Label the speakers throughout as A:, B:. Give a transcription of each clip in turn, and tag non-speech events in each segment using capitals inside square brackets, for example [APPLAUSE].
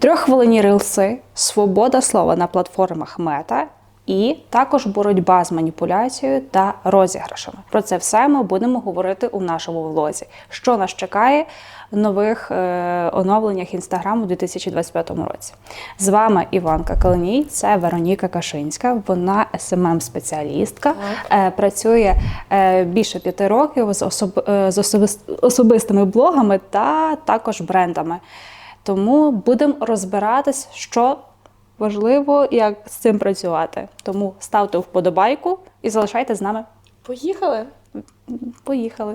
A: Трьоххвилинні рилси, свобода слова на платформах Мета. І також боротьба з маніпуляцією та розіграшами. Про це все ми будемо говорити у нашому влозі. Що нас чекає в нових е, оновленнях інстаграму у 2025 році. З вами Іванка Калиній, це Вероніка Кашинська. Вона smm спеціалістка е, працює е, більше п'яти років з, особ, е, з особис- особистими блогами та також брендами. Тому будемо розбиратись, що важливо, як з цим працювати. Тому ставте вподобайку і залишайте з нами.
B: Поїхали.
A: Поїхали.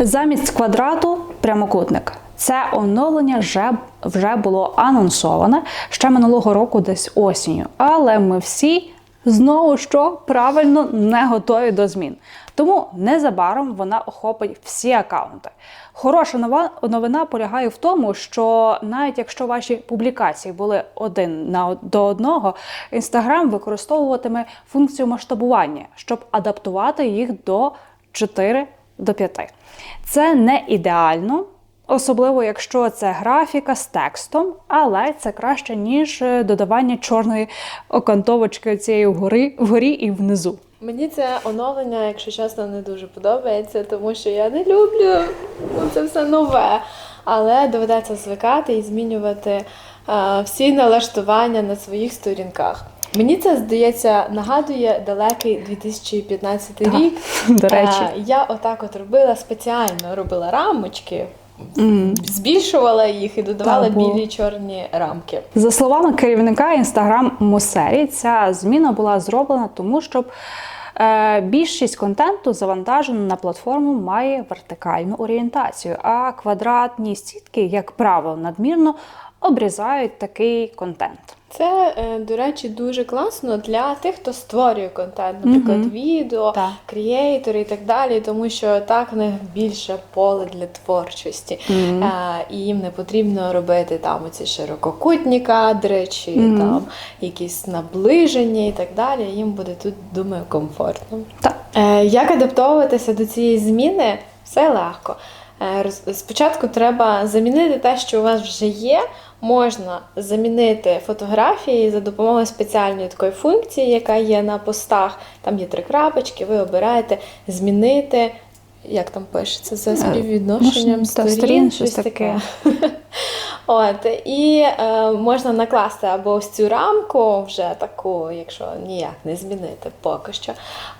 A: Замість квадрату прямокутник. Це оновлення вже, вже було анонсоване ще минулого року, десь осінню. Але ми всі знову що правильно не готові до змін. Тому незабаром вона охопить всі акаунти. Хороша нова новина полягає в тому, що навіть якщо ваші публікації були один на до одного, Інстаграм використовуватиме функцію масштабування, щоб адаптувати їх до 4 до 5. Це не ідеально, особливо якщо це графіка з текстом, але це краще, ніж е, додавання чорної окантовочки цієї вгорі, вгорі і внизу.
B: Мені це оновлення, якщо чесно, не дуже подобається, тому що я не люблю ну, це все нове. Але доведеться звикати і змінювати е, всі налаштування на своїх сторінках. Мені це здається нагадує далекий 2015
A: Так,
B: рік. [LAUGHS]
A: до речі.
B: Е, я отак от робила спеціально робила рамочки, збільшувала їх і додавала
A: Та, бо-
B: білі чорні рамки.
A: За словами керівника інстаграм Мусері, ця зміна була зроблена тому, щоб е, більшість контенту завантажено на платформу має вертикальну орієнтацію, а квадратні сітки, як правило, надмірно обрізають такий контент.
B: Це, е, до речі, дуже класно для тих, хто створює контент, наприклад,
A: Мгм.
B: відео,
A: Так.
B: креатори і так далі, тому що так в них більше поле для творчості.
A: Мгм.
B: Е, І їм не потрібно робити там оці ширококутні кадри чи
A: Мгм.
B: там якісь наближення і так далі. Їм буде тут, думаю, комфортно.
A: Так.
B: Е, Як адаптовуватися до цієї зміни? Все легко. Спочатку треба замінити те, що у вас вже є. Можна замінити фотографії за допомогою спеціальної такої функції, яка є на постах. Там є три крапочки, ви обираєте змінити. Як там пишеться за співвідношенням
A: ну, та,
B: сторін, щось таке. [LAUGHS] От, і е, можна накласти або ось цю рамку, вже таку, якщо ніяк не змінити поки що,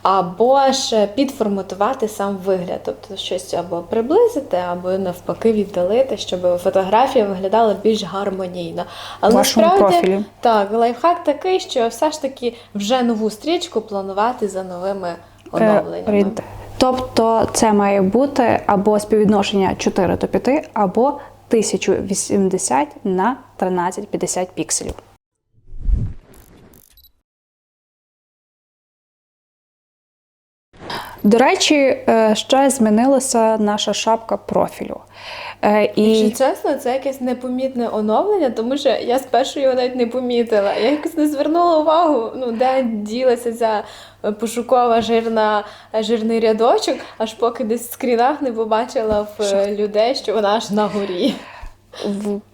B: або ж підформатувати сам вигляд, тобто щось або приблизити, або навпаки віддалити, щоб фотографія виглядала більш гармонійно. Але насправді так, лайфхак такий, що все ж таки вже нову стрічку планувати за новими
A: Е,
B: оновленнями.
A: Тобто це має бути або співвідношення 4 до 5, або 1080 на 1350 пікселів. До речі, е, ще змінилася наша шапка профілю. Е,
B: Якщо чесно, це якесь непомітне оновлення, тому що я спершу його навіть не помітила. Я якось не звернула увагу, ну де ділася ця пошукова жирна, жирний рядочок, аж поки десь в скрінах не побачила в людей, що вона аж на горі.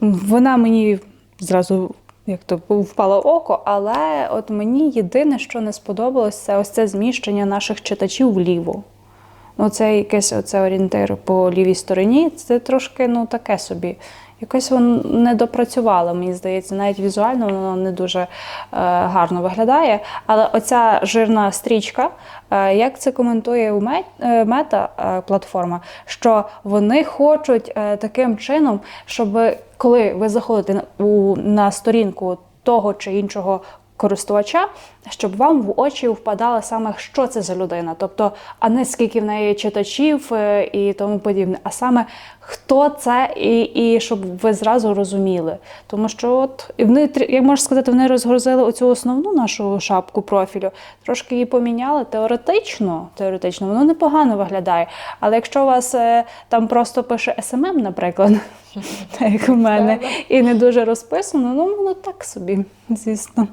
A: вона мені зразу як то впало око, але от мені єдине, що не сподобалось, це ось це зміщення наших читачів вліво. Ну, це якийсь оце орієнтир по лівій стороні. Це трошки ну таке собі. Якось воно не допрацювало, мені здається, навіть візуально воно не дуже е, гарно виглядає. Але оця жирна стрічка, е, як це коментує у мет, е, мета е, платформа, що вони хочуть е, таким чином, щоб коли ви заходите на, у, на сторінку того чи іншого користувача, щоб вам в очі впадало саме, що це за людина. Тобто, а не скільки в неї читачів е, і тому подібне, а саме хто це, і, і щоб ви зразу розуміли. Тому що, от і вони, як можна сказати, вони розгрузили оцю основну нашу шапку профілю, трошки її поміняли теоретично, теоретично, воно непогано виглядає. Але якщо у вас е, там просто пише SMM, наприклад, [LAUGHS] як у мене, і не дуже розписано, ну воно так собі, звісно.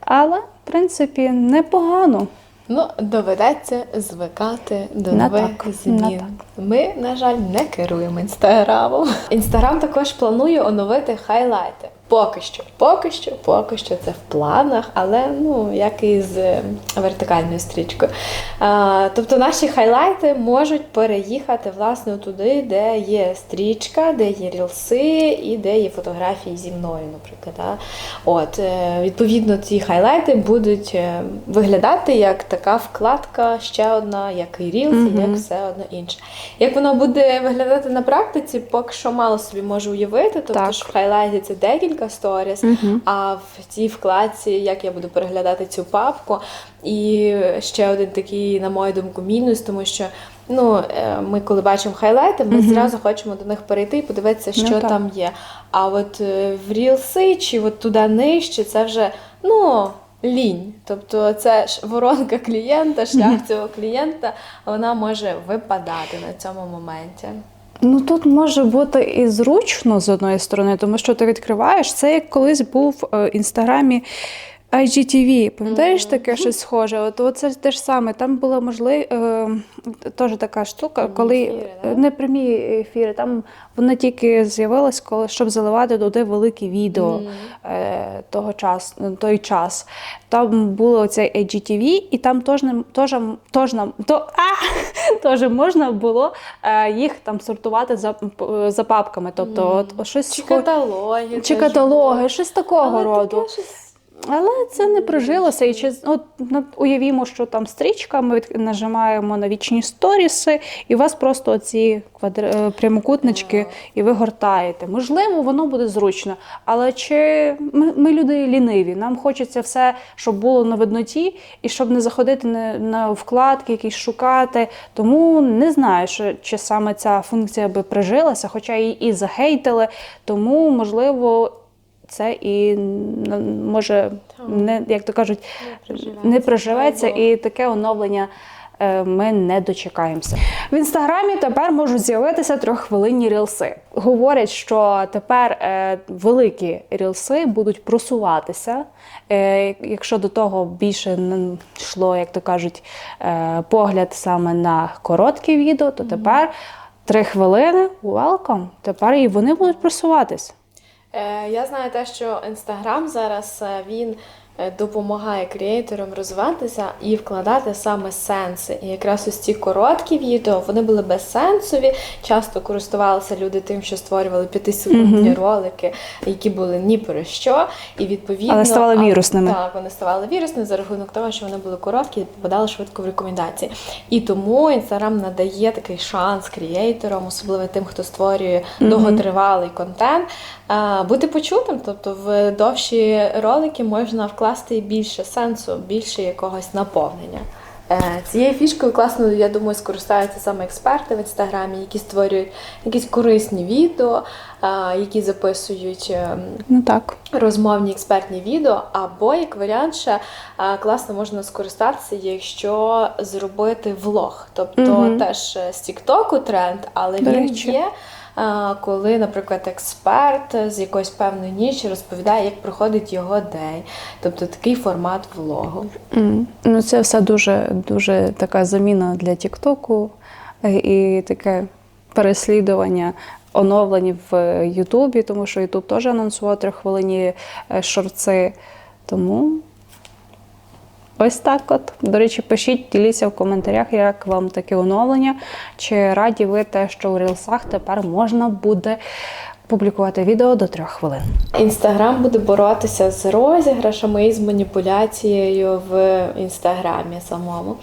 A: Але, принципі, непогано.
B: Ну, доведеться звикати до
A: Не
B: нових
A: так, не так.
B: Ми, на жаль, не керуємо інстаграмом. Інстаграм також планує оновити хайлайти. Поки що, поки що, поки що це в планах, але ну як і з е, вертикальною стрічкою. А, тобто наші хайлайти можуть переїхати власне туди, де є стрічка, де є рілси і де є фотографії зі мною, наприклад. Да? От, е, відповідно, ці хайлайти будуть е, виглядати як така вкладка, ще одна, як і рілс, і як все одно інше. Як воно буде виглядати на практиці, поки що мало собі можу уявити. Тобто
A: Так.
B: ж в хайлайті це декілька сторіс, а в цій вкладці, як я буду переглядати цю папку. І ще один такий, на мою думку, мінус, тому що. Ну, е, ми коли бачимо хайлайти, ми зразу хочемо до них перейти і подивитися, що
A: Ну,
B: там є. А от е, в рілси чи от туди нижче, це вже ну, лінь. Тобто це ж воронка клієнта, шлях цього клієнта, вона може випадати на цьому моменті.
A: Ну тут може бути і зручно з одної сторони, тому що ти відкриваєш це, як колись був в інстаграмі. IGTV, пам'ятаєш таке щось схоже? От, от це те ж саме. Там була можливість е, теж така штука, коли
B: ефіри, да?
A: не прямі ефіри, там воно тільки з'явилось, коли щоб заливати туди великі відео е, того час, той час. Там було оцей IGTV, і там теж теж, теж то, а, [LAUGHS] теж можна було е, їх там сортувати за, за папками. Тобто, от, от щось
B: Чи каталоги.
A: чи каталоги, щось такого
B: Але
A: роду.
B: щось
A: Але це не прижилося. І чи от уявімо, що там стрічка, ми від- нажимаємо на вічні сторіси, і у вас просто ці квадр... е, прямокутнички, і ви гортаєте. Можливо, воно буде зручно. Але чи ми, ми люди ліниві? Нам хочеться все, щоб було на видноті, і щоб не заходити на, на вкладки, якісь шукати. Тому не знаю, що, чи саме ця функція би прижилася, хоча її і захейтили. Тому можливо. Це і може не як то кажуть, не
B: Богу.
A: і таке оновлення е, ми не дочекаємося. В інстаграмі тепер можуть з'явитися трьоххвилинні рілси. Говорять, що тепер е, великі рілси будуть просуватися. Е, якщо до того більше не йшло, як то кажуть, погляд саме на короткі відео, то тепер три хвилини welcome, Тепер і вони будуть просуватись.
B: Е, Я знаю те, що Інстаграм зараз е, він допомагає креаторам розвиватися і вкладати саме сенси. І якраз ось ці короткі відео вони були безсенсові. Часто користувалися люди тим, що створювали п'ятисекундні ролики, які були ні про що. І відповідно
A: Але ставали вірусними.
B: Так, вони ставали вірусними за рахунок того, що вони були короткі і попадали швидко в рекомендації. І тому Інстаграм надає такий шанс креаторам, особливо тим, хто створює довготривалий контент, бути почутим. Тобто в довші ролики можна вкласти більше сенсу, більше якогось наповнення. Е, Цією фішкою класно, я думаю, скористаються саме експерти в інстаграмі, які створюють якісь корисні відео, які записують ем,
A: Ну так.
B: розмовні експертні відео, або як варіант ще класно можна скористатися, якщо зробити влог. Тобто
A: Мгм.
B: теж е, з Тіктоку тренд, але він є. Коли, наприклад, експерт з якоїсь певної ніші розповідає, як проходить його день, тобто такий формат влогу.
A: Ну, це все дуже, дуже така заміна для Тіктоку е, і таке переслідування оновлень в Ютубі, тому що Ютуб теж анонсував трьоххвилинні е, шорти. Тому ось так от. До речі, пишіть, діліться в коментарях, як вам таке оновлення. Чи раді ви те, що у рілсах тепер можна буде публікувати відео до трьох хвилин.
B: Інстаграм буде боротися з розіграшами і з маніпуляцією в інстаграмі самому.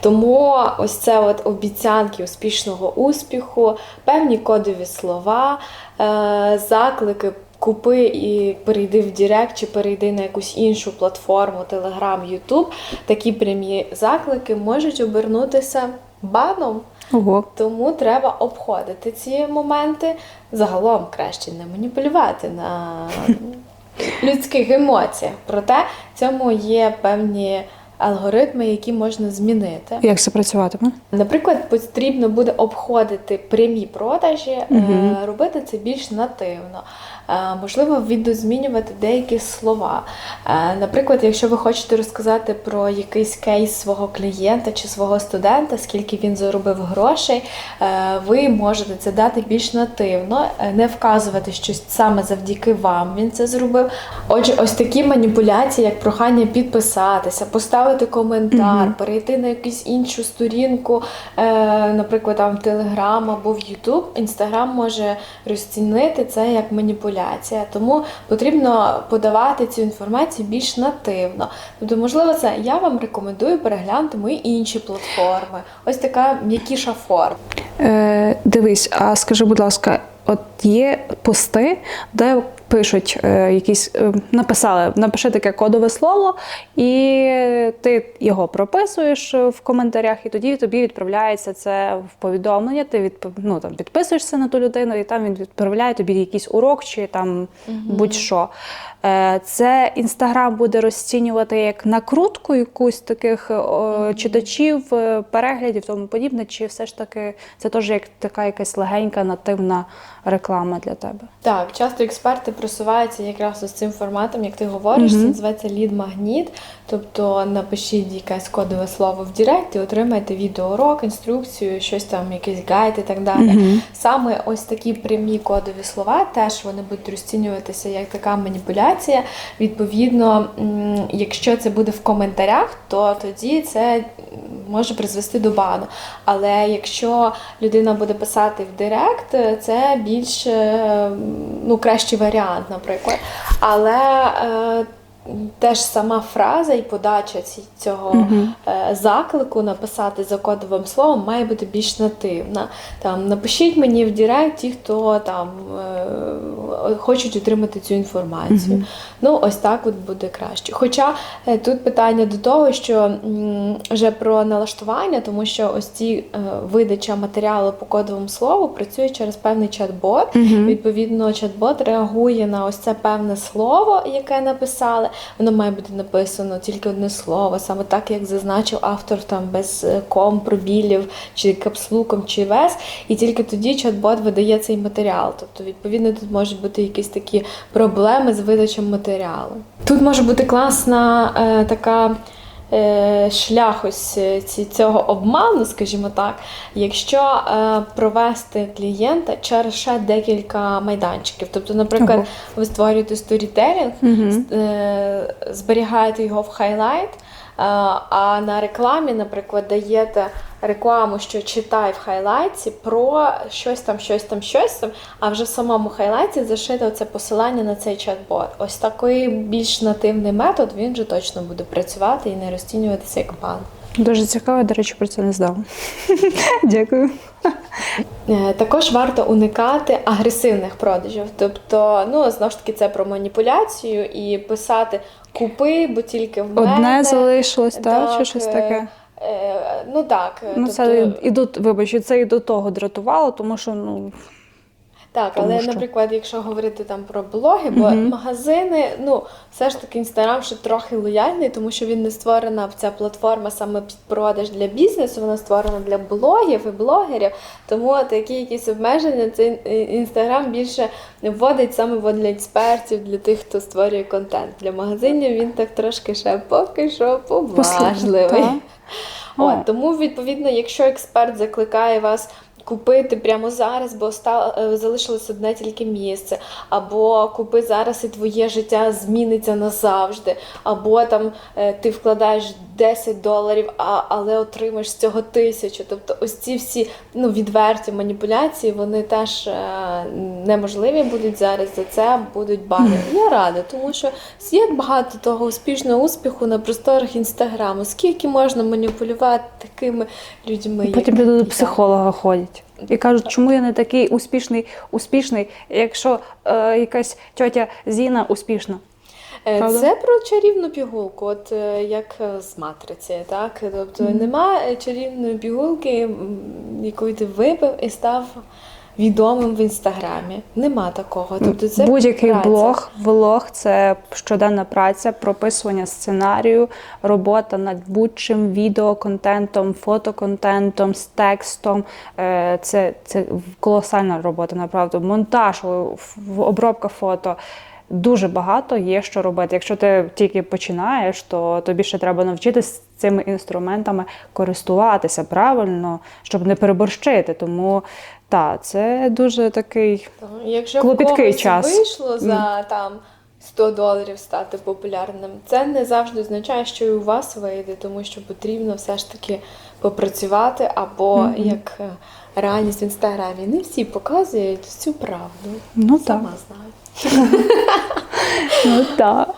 B: Тому ось це от обіцянки успішного успіху, певні кодові слова, е, заклики. Купи і перейди в Директ чи перейди на якусь іншу платформу, Telegram, YouTube. Такі прямі заклики можуть обернутися баном.
A: Ого.
B: Тому треба обходити ці моменти. Загалом краще не маніпулювати на [LAUGHS] людських емоціях. Проте в цьому є певні алгоритми, які можна змінити.
A: Як це працюватиме?
B: Наприклад, потрібно буде обходити прямі продажі,
A: Мгм.
B: робити це більш нативно. Е, Можливо, відозмінювати деякі слова. Е, Наприклад, якщо ви хочете розказати про якийсь кейс свого клієнта чи свого студента, скільки він заробив грошей, е, ви можете це дати більш нативно, не вказувати, що саме завдяки вам він це зробив. Отже, ось такі маніпуляції, як прохання підписатися, поставити коментар,
A: Мгм.
B: перейти на якусь іншу сторінку, наприклад, там в Telegram або в YouTube, Instagram може розцінити це як маніпуляція. Тому потрібно подавати цю інформацію більш нативно. Тобто, можливо, це я вам рекомендую переглянути мої інші платформи. Ось така м'якіша форма.
A: Е, дивись, а скажи, будь ласка, от є пости, де пишуть е, якісь, е, написали, напиши таке кодове слово, і ти його прописуєш в коментарях, і тоді тобі відправляється це в повідомлення. Ти відп... ну, там, підписуєшся на ту людину, і там він відправляє тобі якийсь урок чи там будь-що. Е, Це інстаграм буде розцінювати як накрутку якусь таких о, читачів, е, переглядів, тому подібне, чи все ж таки це теж як така якась легенька нативна реклама для тебе?
B: Так, часто експерти просуваються якраз з цим форматом, як ти говориш, це називається лід-магніт. Тобто напишіть якесь кодове слово в Директ і отримаєте відеоурок, інструкцію, щось там, якийсь гайд і так далі. Саме ось такі прямі кодові слова теж вони будуть розцінюватися як така маніпуляція. Відповідно, якщо це буде в коментарях, то тоді це може призвести до бану. Але якщо людина буде писати в Директ, це більш е, ну, кращий варіант, наприклад. Але е, теж сама фраза і подача цього е, заклику написати за кодовим словом має бути більш нативна. Там напишіть мені в Директ ті, хто там хочуть отримати цю інформацію. Ну, ось так от буде краще. Хоча е, тут питання до того, що вже про налаштування, тому що ось ці е, видача матеріалу по кодовому слову працює через певний чат-бот. Відповідно, чат-бот реагує на ось це певне слово, яке написали. Воно має бути написано тільки одне слово, саме так, як зазначив автор, там без е, ком, пробілів, чи капслуком, чи вес. І тільки тоді чат-бот видає цей матеріал. Тобто, відповідно, тут можуть бути якісь такі проблеми з видачем матеріалу. Тут може бути класна е, така. е, Шлях ось е, цього обману, скажімо так, якщо е, провести клієнта через ще декілька майданчиків. Тобто, наприклад,
A: Ого.
B: ви створюєте сторітелінг, е, зберігаєте його в хайлайт, а на рекламі, наприклад, даєте рекламу, що читай в хайлайті про щось там, щось там, щось там, а вже в самому хайлайті зашите оце посилання на цей чат-бот. Ось такий більш нативний метод, він вже точно буде працювати і не розцінюватися як бан.
A: Дуже цікаво, до речі, про це не знала. [LAUGHS] Дякую.
B: Е, Також варто уникати агресивних продажів. Тобто, ну знову ж таки, це про маніпуляцію і писати купи, бо тільки в мене.
A: Одне залишилось, так, чи щось
B: е,
A: таке.
B: Е, ну так, е,
A: Ну,
B: тобто,
A: це і до вибач, це і до того дратувало, тому що ну
B: так, але,
A: що-
B: наприклад, якщо говорити там про блоги, бо магазини, ну все ж таки інстаграм ще трохи лояльний, тому що він не створена ця платформа саме під продаж для бізнесу, вона створена для блогів і блогерів. Тому такі якісь обмеження цей інстаграм більше вводить саме для експертів, для тих, хто створює контент. Для магазинів він так трошки ще поки що поблажливий.
A: так.
B: От, тому, відповідно, якщо експерт закликає вас купити прямо зараз, бо ста, е, залишилось одне тільки місце, або купи зараз і твоє життя зміниться назавжди, або там е, ти вкладаєш 10 доларів, а, але отримаєш з цього тисячу. Тобто ось ці всі ну, відверті маніпуляції, вони теж е, неможливі будуть зараз. За це будуть бани. Я рада, тому що як багато того успішного успіху на просторах інстаграму, скільки можна маніпулювати такими людьми.
A: потім
B: як
A: до психолога ходять. І кажуть, чому я не такий успішний, успішний, якщо е, якась тьотя Зіна успішна.
B: Е,
A: Правда?
B: Це про чарівну пігулку, от е, як е, з матриці, так? Тобто нема е, чарівної пігулки, яку ти випив і став відомим в інстаграмі. Нема такого. Тобто це
A: Будь-який
B: праця.
A: блог, влог це щоденна праця, прописування сценарію, робота над будь-чим відеоконтентом, фотоконтентом, з текстом. Е, Це, це колосальна робота, направду. Монтаж, обробка фото. Дуже багато є що робити. Якщо ти тільки починаєш, то тобі ще треба навчитися цими інструментами користуватися правильно, щоб не переборщити. Тому так, це дуже такий
B: Якщо
A: Клопіткий
B: в
A: час.
B: вийшло за там 100 доларів стати популярним, це не завжди означає, що і у вас вийде, тому що потрібно все ж таки попрацювати, або як е, реальність в інстаграмі. Не всі показують всю правду.
A: Ну,
B: Сама
A: так.
B: знаю. [LAUGHS]
A: Ну так.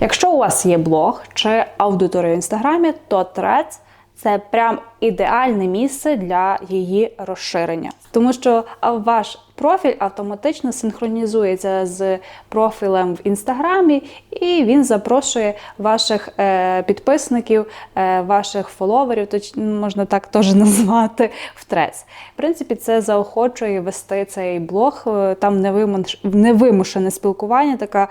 A: Якщо у вас є блог чи аудиторія в інстаграмі, то трець – це прям ідеальне місце для її розширення, тому що ваш профіль автоматично синхронізується з профілем в інстаграмі, і він запрошує ваших е, підписників, е, ваших фоловерів, точ, можна так теж [LAUGHS] назвати, в Threads. В принципі, це заохочує вести цей блог. е, Там невимушене спілкування, така,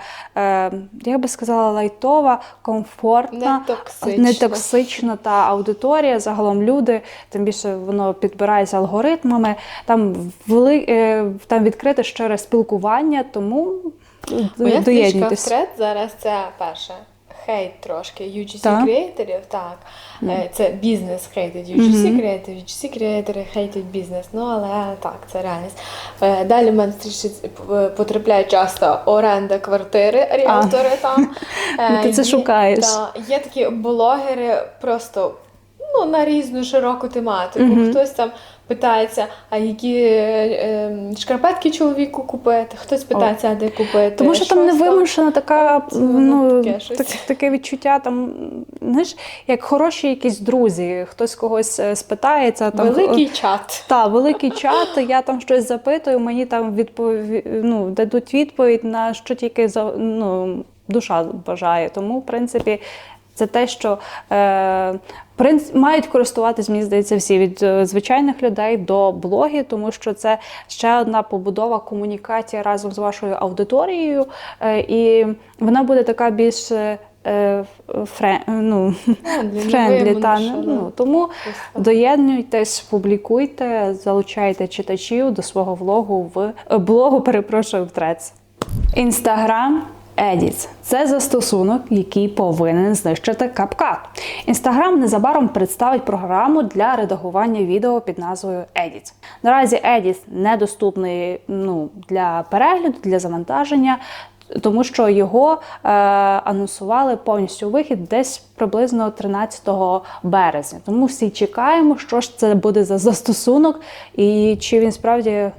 A: я би сказала, лайтова, комфортна,
B: Нетоксична.
A: нетоксична та аудиторія. Загалом люди, тим більше воно підбирається алгоритмами. Там вели, е, там відкрите щире спілкування, тому
B: Моя стрічка зараз це перше. Хейт трошки UGC
A: Так.
B: креаторів, так. Е, Це бізнес хейтить UGC креаторів, UGC креатори хейтять бізнес. Ну але так, це реальність. Е, Далі в мене потрапляє часто оренда квартири, ріалтори там. [LAUGHS]
A: Ну, ти це шукаєш.
B: є такі блогери просто ну, на різну широку тематику.
A: Мгм.
B: Хтось там питається, а які е, е, шкарпетки чоловіку купити, хтось питається, а де купити.
A: Тому що там невимушена така, ну,
B: таке
A: так, таке відчуття, там, знаєш, як хороші якісь друзі, хтось когось е, спитається. Там,
B: Великий чат.
A: Та, великий чат, я там щось запитую, мені там відпові... ну, дадуть відповідь на що тільки за... ну, душа бажає. Тому, в принципі, це те, що е, принц... мають користуватись, мені здається, всі від е, звичайних людей до блогів, тому що це ще одна побудова комунікації разом з вашою аудиторією, е, і вона буде така більш. е, фре... ну,
B: Френдлі,
A: френдлі, та, ну, тому доєднуйтесь, публікуйте, залучайте читачів до свого влогу в блогу, перепрошую, в Threads. Інстаграм Edits – це застосунок, який повинен знищити CapCut. Інстаграм незабаром представить програму для редагування відео під назвою Edits. Наразі Edits недоступний ну, для перегляду, для завантаження. Тому що його е, анонсували повністю вихід десь приблизно 13 березня. Тому всі чекаємо, що ж це буде за застосунок, і чи він справді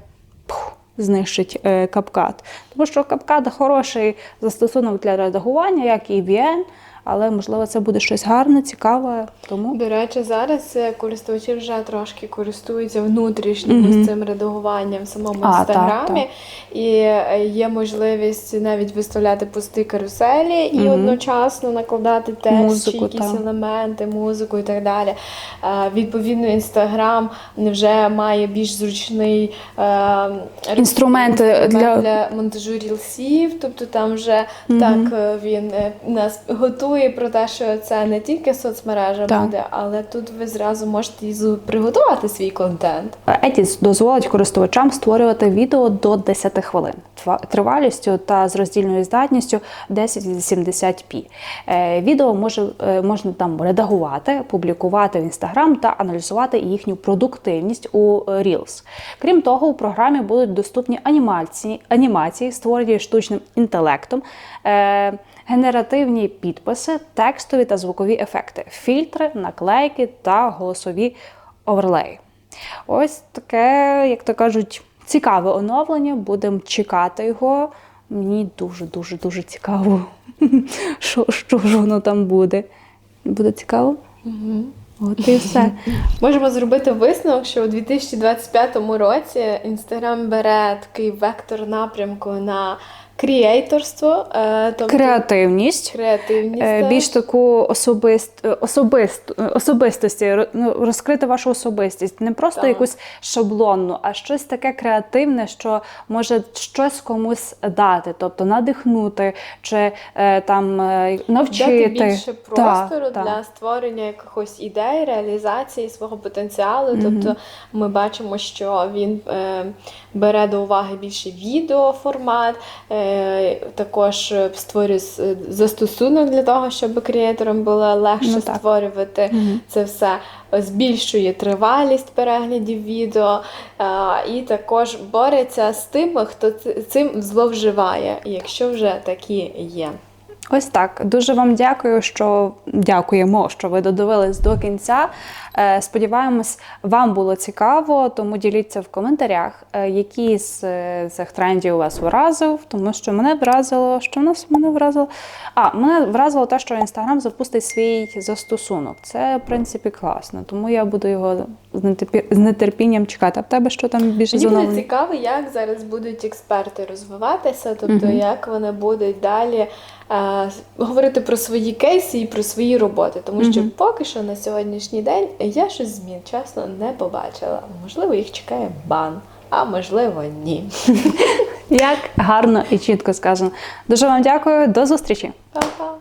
A: знищить капкат. Тому що капкат хороший застосунок для редагування, як і VN, але можливо це буде щось гарне, цікаве. Тому
B: До речі, зараз е, користувачі вже трошки користуються внутрішнім ось цим редагуванням в самому
A: А, так,
B: інстаграмі, і е, є можливість навіть виставляти пусті каруселі і одночасно накладати текст,
A: Музику,
B: чи якісь
A: так.
B: елементи, музику і так далі. Е, Відповідно, інстаграм вже має більш зручний
A: Інструмент для-
B: для монтажу рілсів, тобто там вже так е, він е, нас готує про те, що це не тільки соцмережа
A: Так.
B: буде, але тут ви зразу можете приготувати свій контент.
A: Edits дозволить користувачам створювати відео до 10 хвилин тривалістю та з роздільною здатністю 1080p. Е, Відео може, е, можна там редагувати, публікувати в Instagram та аналізувати їхню продуктивність у Reels. Крім того, у програмі будуть доступні анімації, анімації створені штучним інтелектом. е, Генеративні підписи, текстові та звукові ефекти, фільтри, наклейки та голосові оверлеї. Ось таке, як то кажуть, цікаве оновлення. Будемо чекати його. Мені дуже, дуже, дуже цікаво, [LAUGHS] що, що ж воно там буде. Буде цікаво? Угу. От і все. [LAUGHS]
B: Можемо зробити висновок, що у 2025 році Інстаграм бере такий вектор напрямку на кріейторство, е, тобто
A: Креативність.
B: креативність.
A: Е,
B: теж.
A: Більш таку особист, е, особист, особистості, ну, розкрити вашу особистість. Не просто
B: Так.
A: якусь шаблонну, а щось таке креативне, що може щось комусь дати, тобто надихнути чи там навчити.
B: Дати більше простору
A: так.
B: для створення якихось ідей, реалізації свого потенціалу. Тобто ми бачимо, що він бере до уваги більше відеоформат, також створюю застосунок для того, щоб креаторам було легше
A: Ну,
B: створювати це все. Збільшує тривалість переглядів відео е, і також бореться з тими, хто цим зловживає, якщо вже такі є.
A: Ось так. Дуже вам дякую, що дякуємо, що ви додивились до кінця. Е, Сподіваємось, вам було цікаво, тому діліться в коментарях, е, які з цих трендів вас вразив, тому що мене вразило, що в нас мене вразило. А, мене вразило те, що Інстаграм запустить свій застосунок. Це, в принципі, класно, тому я буду його з нетерпі- з нетерпінням чекати. А в тебе що там більше
B: Мені буде цікаво, як зараз будуть експерти розвиватися, тобто як вони будуть далі е, говорити про свої кейси і про свої роботи. Тому що поки що на сьогоднішній день я щось змін чесно не побачила. Можливо, їх чекає бан, а можливо, ні.
A: Як гарно і чітко сказано. Дуже вам дякую, до зустрічі!
B: Па.